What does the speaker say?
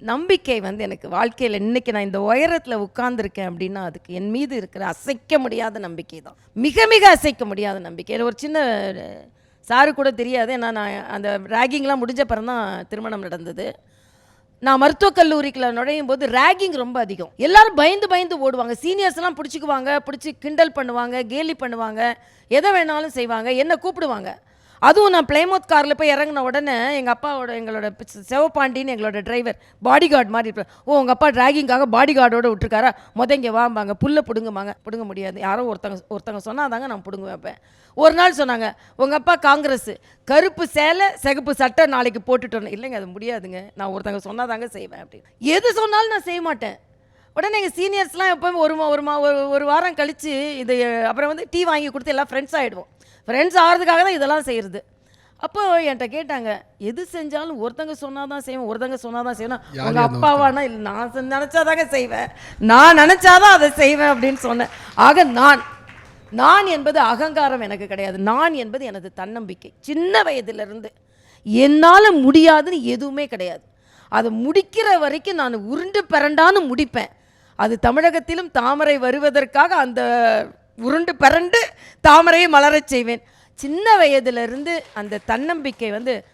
நம்பிக்கை வந்து எனக்கு வாழ்க்கையில் இன்றைக்கி நான் இந்த உயரத்தில் உட்கார்ந்துருக்கேன் அப்படின்னா அதுக்கு என் மீது இருக்கிற அசைக்க முடியாத நம்பிக்கை தான். மிக மிக அசைக்க முடியாத நம்பிக்கை. ஒரு சின்ன சாரு கூட தெரியாது. ஏன்னா நான் அந்த ரேகிங்லாம் முடிஞ்ச பிறகு தான் திருமணம் நடந்தது. நான் மருத்துவக் கல்லூரிக்குள்ள நுழையும் போது ரேகிங் ரொம்ப அதிகம். எல்லாரும் பயந்து பயந்து ஓடுவாங்க. சீனியர்ஸ்லாம் பிடிச்சிக்குவாங்க பிடிச்சி கிண்டல் பண்ணுவாங்க கேலி பண்ணுவாங்க. எதை வேணாலும் செய்வாங்க. என்ன கூப்பிடுவாங்க. அதுவும் நான் பிளேமோத் காரில் போய் இறங்கின உடனே எங்கள் அப்பாவோட எங்களோட சிவபாண்டின்னு எங்களோட டிரைவர் பாடி கார்டு மாதிரி இருப்பார். ஓ உங்கள் அப்பா டிராகிங்காக பாடி கார்டோட விட்டுருக்காரா? முத இங்கே வாம்பாங்க புல்லை பிடுங்குமாங்க பிடுங்க முடியாது. யாரோ ஒருத்தங்க ஒருத்தங்க சொன்னாதாங்க நான் பிடுங்க வைப்பேன் ஒரு நாள் சொன்னாங்க உங்கள் அப்பா காங்கிரஸ் கருப்பு சேலை சிகப்பு சட்டை நாளைக்கு போட்டுட்டு இல்லைங்க அது முடியாதுங்க. நான் ஒருத்தங்க சொன்னாதாங்க செய்வேன் அப்படின்னு. எது சொன்னாலும் நான் செய்ய மாட்டேன். உடனே எங்கள் சீனியர்ஸ்லாம் எப்போவும் ஒரு ஒரு மா ஒரு ஒரு வாரம் கழித்து இது அப்புறம் வந்து டீ வாங்கி கொடுத்து எல்லாம் ஃப்ரெண்ட்ஸ் ஆகிடுவோம் ஃப்ரெண்ட்ஸ் ஆகிறதுக்காக தான் இதெல்லாம் செய்கிறது அப்போ என்கிட்ட கேட்டாங்க எது செஞ்சாலும் ஒருத்தங்க சொன்னால் தான் செய்வேன் ஒருத்தங்க சொன்னால் தான் செய்வேன் உங்கள் அப்பாவானா இல்லை நான் நினைச்சாதாங்க செய்வேன். நான் நினச்சாதான் அதை செய்வேன் அப்படின்னு சொன்னேன். ஆக நான் நான் என்பது அகங்காரம் எனக்கு கிடையாது. நான் என்பது எனது தன்னம்பிக்கை. சின்ன வயதிலிருந்து என்னால் முடியாதுன்னு எதுவுமே கிடையாது. அதை முடிக்கிற வரைக்கும் நான் உருண்டு பிறண்டான்னு முடிப்பேன். அது தமிழகத்திலும் தாமரை வருவதற்காக அந்த உருண்டு பரண்டு தாமரையை மலரச் செய்வேன். சின்ன வயதிலிருந்து அந்த தன்னம்பிக்கை வந்து